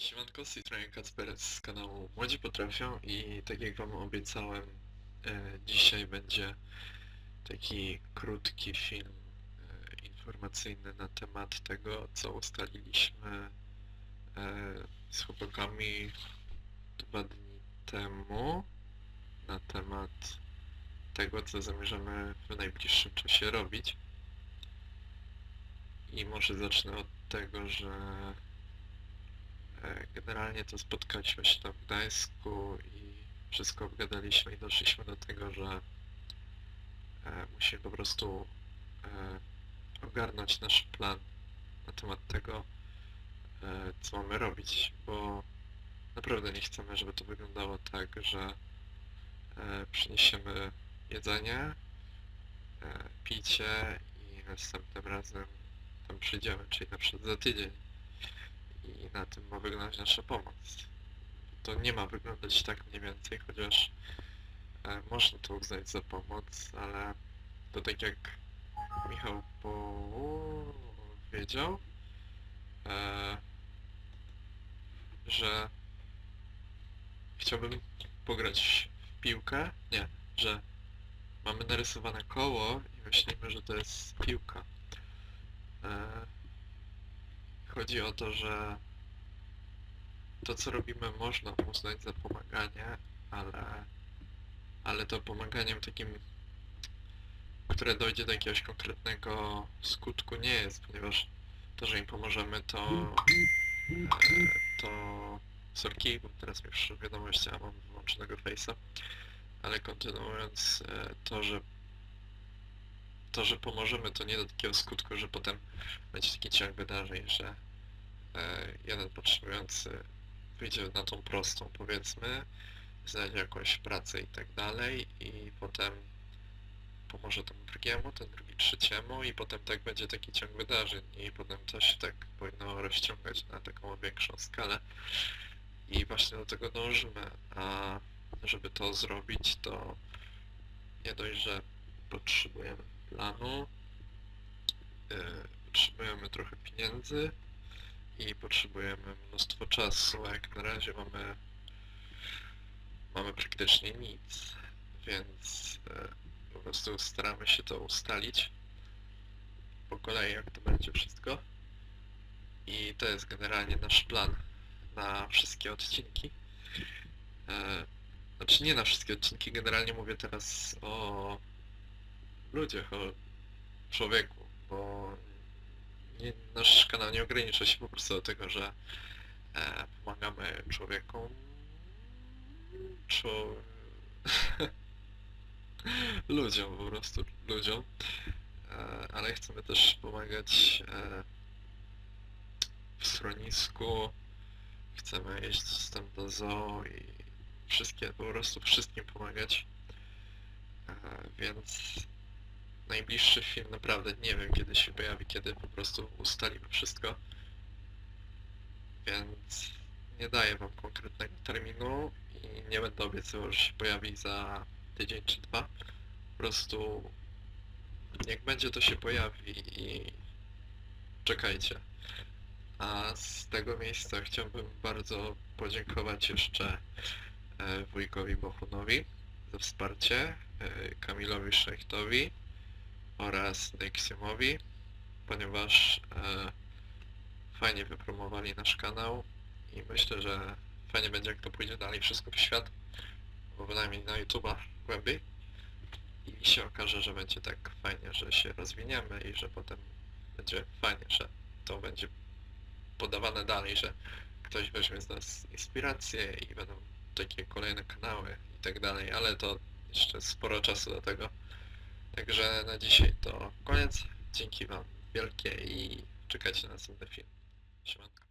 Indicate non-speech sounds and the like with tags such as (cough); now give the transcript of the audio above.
Siemanko, z tej strony Kacper z kanału Młodzi Potrafią i tak jak wam obiecałem, e, dzisiaj będzie taki krótki film e, informacyjny na temat tego, co ustaliliśmy e, z chłopakami dwa dni temu na temat tego, co zamierzamy w najbliższym czasie robić. I może zacznę od tego, że Generalnie to spotkaliśmy się tam w Gdańsku i wszystko obgadaliśmy i doszliśmy do tego, że e, musimy po prostu e, ogarnąć nasz plan na temat tego, e, co mamy robić, bo naprawdę nie chcemy, żeby to wyglądało tak, że e, przyniesiemy jedzenie, e, picie i następnym razem tam przyjdziemy, czyli na przykład za tydzień i na tym ma wyglądać nasza pomoc. To nie ma wyglądać tak mniej więcej, chociaż e, można to uznać za pomoc, ale to tak jak Michał powiedział, e, że chciałbym pograć w piłkę, nie, że mamy narysowane koło i myślimy, że to jest piłka. E, Chodzi o to, że to co robimy można uznać za pomaganie, ale, ale to pomaganiem takim, które dojdzie do jakiegoś konkretnego skutku nie jest, ponieważ to, że im pomożemy to to sorki, bo teraz już wiadomości, a mam wyłączonego face'a, ale kontynuując e, to, że to, że pomożemy, to nie do takiego skutku, że potem będzie taki ciąg wydarzeń, że jeden potrzebujący wyjdzie na tą prostą, powiedzmy, znajdzie jakąś pracę i tak dalej i potem pomoże temu drugiemu, ten drugi trzeciemu i potem tak będzie taki ciąg wydarzeń i potem to się tak powinno rozciągać na taką większą skalę. I właśnie do tego dążymy, a żeby to zrobić, to nie dość, że potrzebujemy planu, yy, potrzebujemy trochę pieniędzy i potrzebujemy mnóstwo czasu, a jak na razie mamy mamy praktycznie nic, więc e, po prostu staramy się to ustalić po kolei, jak to będzie wszystko. I to jest generalnie nasz plan na wszystkie odcinki. E, znaczy nie na wszystkie odcinki, generalnie mówię teraz o ludziach, o człowieku, nie, nasz kanał nie ogranicza się po prostu do tego, że e, pomagamy człowiekom, czu... (laughs) ludziom po prostu, ludziom, e, ale chcemy też pomagać e, w schronisku, chcemy jeździć tam do zoo i wszystkie, po prostu wszystkim pomagać, e, więc najbliższy film naprawdę nie wiem kiedy się pojawi, kiedy po prostu ustalimy wszystko. Więc nie daję wam konkretnego terminu i nie będę obiecywał, że się pojawi za tydzień czy dwa. Po prostu jak będzie to się pojawi i czekajcie. A z tego miejsca chciałbym bardzo podziękować jeszcze e, wujkowi Bohunowi za wsparcie, e, Kamilowi Szechtowi, oraz Nexiumowi, ponieważ e, fajnie wypromowali nasz kanał i myślę, że fajnie będzie jak to pójdzie dalej wszystko w świat, bo bynajmniej na YouTube'a głębiej i się okaże, że będzie tak fajnie, że się rozwiniemy i że potem będzie fajnie, że to będzie podawane dalej, że ktoś weźmie z nas inspirację i będą takie kolejne kanały i tak dalej, ale to jeszcze sporo czasu do tego. Także na dzisiaj to koniec. Dzięki Wam wielkie i czekajcie na następny film. Siemanko.